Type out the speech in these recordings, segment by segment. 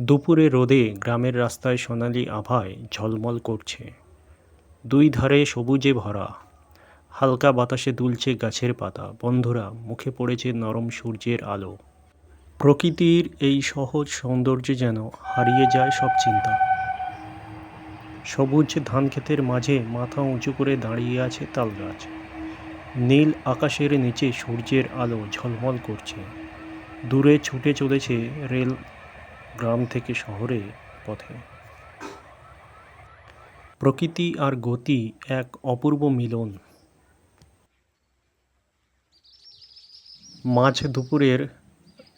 দুপুরে রোদে গ্রামের রাস্তায় সোনালি আভায় ঝলমল করছে। দুই ধারে সবুজে ভরা, হালকা বাতাসে দুলছে গাছের পাতা। বন্ধুরা, মুখে পড়েছে নরম সূর্যের আলো। প্রকৃতির এই সহজ সৌন্দর্যে যেন হারিয়ে যায় সব চিন্তা। সবুজ ধান ক্ষেতের মাঝে মাথা উঁচু করে দাঁড়িয়ে আছে তাল গাছ। নীল আকাশের নিচে সূর্যের আলো ঝলমল করছে। দূরে ছুটে চলেছে রেল গ্রাম থেকে শহরে পথে। প্রকৃতি আর গতি এক অপূর্ব মিলন। মাঝ দুপুরের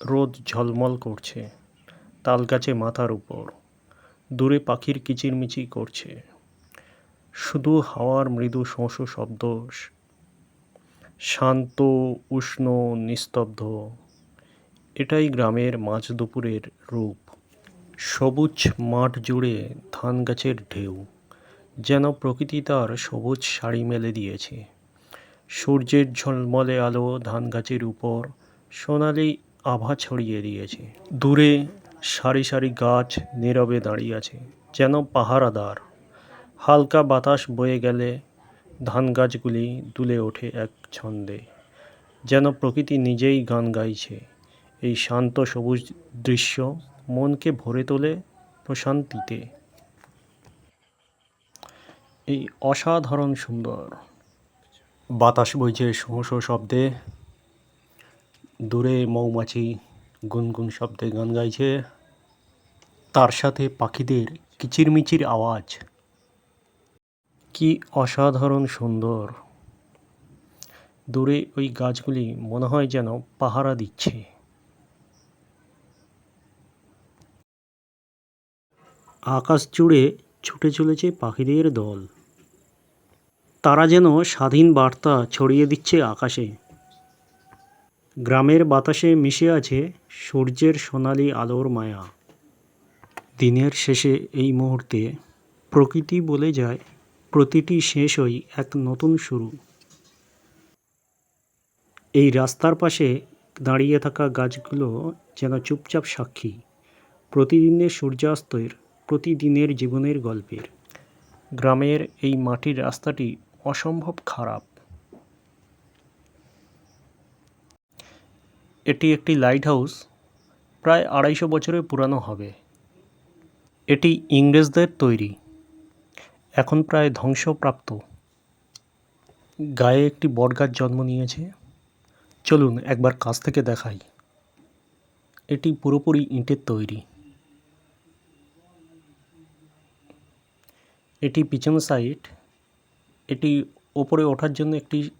রোদ ঝলমল করছে তাল গাছে মাথার উপর। দূরে পাখির কিচিরমিচির করছে। শুধু হাওয়ার মৃদু শোঁ শোঁ শব্দ, শান্ত, উষ্ণ, নিস্তব্ধ। এটাই গ্রামের মাঝ দুপুরের রূপ। সবুজ মাঠ জুড়ে ধান গাছের ঢেউ, যেন প্রকৃতি তার সবুজ শাড়ি মেলে দিয়েছে। সূর্যের ঝলমলে আলো ধান গাছের উপর সোনালি আভা ছড়িয়ে দিয়েছে। দূরে সারি সারি গাছ নীরবে দাঁড়িয়ে আছে, যেন পাহারাদার। হালকা বাতাস বয়ে গেলে ধান গাছগুলি দুলে ওঠে এক ছন্দে, যেন প্রকৃতি নিজেই গান গাইছে। এই শান্ত সবুজ দৃশ্য মনকে ভরে তোলে প্রশান্তিতে। এই অসাধারণ সুন্দর। বাতাস বইছে শোঁ শব্দে। দূরে মৌমাছি গুনগুন শব্দে গান গাইছে। তার সাথে পাখিদের কিচিরমিচির আওয়াজ। কি অসাধারণ সুন্দর। দূরে ওই গাছগুলি মনে হয় যেন পাহারা দিচ্ছে। আকাশ জুড়ে ছুটে চলেছে পাখিদের দল। তারা যেন স্বাধীন বার্তা ছড়িয়ে দিচ্ছে আকাশে। গ্রামের বাতাসে মিশে আছে সূর্যের সোনালি আলোর মায়া। দিনের শেষে এই মুহূর্তে প্রকৃতি বলে যায়, প্রতিটি শেষ শেষই এক নতুন শুরু। এই রাস্তার পাশে দাঁড়িয়ে থাকা গাছগুলো যেন চুপচাপ সাক্ষী। প্রতিদিনের সূর্যাস্তের প্রতিদিনের জীবনের গল্পের। গ্রামের এই মাটির রাস্তাটি অসম্ভব খারাপ। এটি একটি লাইট হাউস প্রায় আড়াইশো বছরের পুরানো হবে। এটি ইংরেজদের তৈরি। এখন প্রায় ধ্বংসপ্রাপ্ত। গায়ে একটি বটগাছ জন্ম নিয়েছে। চলুন একবার কাছ থেকে দেখাই। এটি পুরোপুরি ইটের তৈরি। এটি পিছন সাইড এটি ওপরে ওঠার জন্য একটি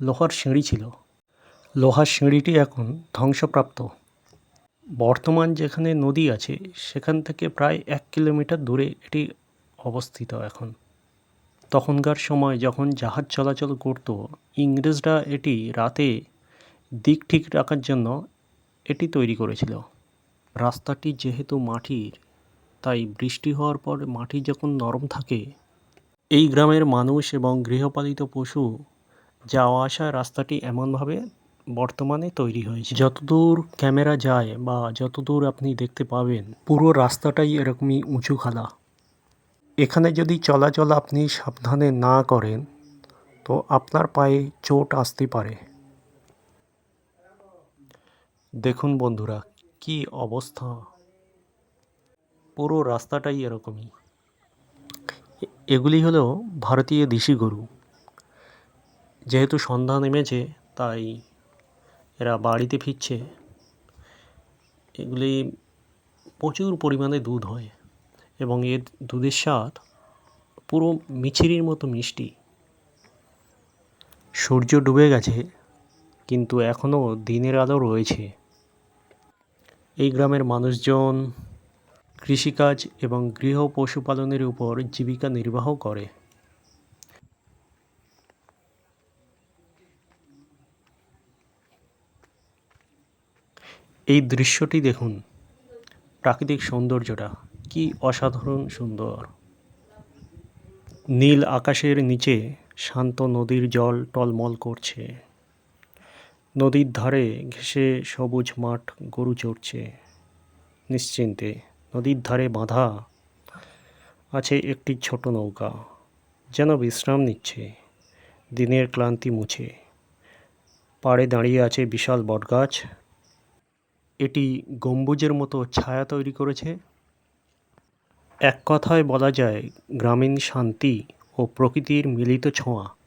লোহার সিঁড়ি ছিল। লোহার সিঁড়িটি এখন ধ্বংসপ্রাপ্ত। বর্তমান যেখানে নদী আছে, সেখান থেকে প্রায় এক কিলোমিটার দূরে এটি অবস্থিত এখন। তখনকার সময় যখন জাহাজ চলাচল করত, ইংরেজরা এটি রাতে দিক ঠিক রাখার জন্য এটি তৈরি করেছিল। রাস্তাটি যেহেতু মাটির তাই বৃষ্টি হওয়ার পর মাটি যখন নরম থাকে, এই গ্রামের মানুষ এবং গৃহপালিত পশু যাওয়া আসা রাস্তাটি এমনভাবে বর্তমানে তৈরি হয়েছে। যতদূর ক্যামেরা যায় বা যতদূর আপনি দেখতে পাবেন, পুরো রাস্তাটাই এরকমই উঁচু খালা এখানে যদি চলাচল আপনি সাবধানে না করেন, তো আপনার পায়ে চোট আসতে পারে। দেখুন বন্ধুরা, কি অবস্থা। পুরো রাস্তাটাই এরকমই। এগুলি হলো ভারতীয় দেশি গরু। যেহেতু সন্ধ্যা নেমেছে, তাই এরা বাড়িতে ফিরছে। এগুলি প্রচুর পরিমাণে দুধ হয় এবং এর দুধের স্বাদ পুরো মিছিরির মতো মিষ্টি। সূর্য ডুবে গেছে, কিন্তু এখনও দিনের আলো রয়েছে। এই গ্রামের মানুষজন কৃষিকাজ এবং গৃহ পশুপালনের উপর জীবিকা নির্বাহ করে। এই দৃশ্যটি দেখুন। প্রাকৃতিক সৌন্দর্যটা কি অসাধারণ সুন্দর। নীল আকাশের নিচে শান্ত নদীর জল টলমল করছে। নদীর ধারে ঘেঁষে সবুজ মাঠ গরু চড়ছে নিশ্চিন্তে নদীর ধারে বাঁধা আছে একটি ছোট নৌকা। যেন বিশ্রাম নিচ্ছে। দিনের ক্লান্তি মুছে। পাড়ে দাঁড়িয়ে আছে বিশাল বটগাছ। এটি গম্বুজের মতো ছায়া তৈরি করেছে। এক কথায় বলা যায়, গ্রামীণ শান্তি ও প্রকৃতির মিলিত ছোঁয়া।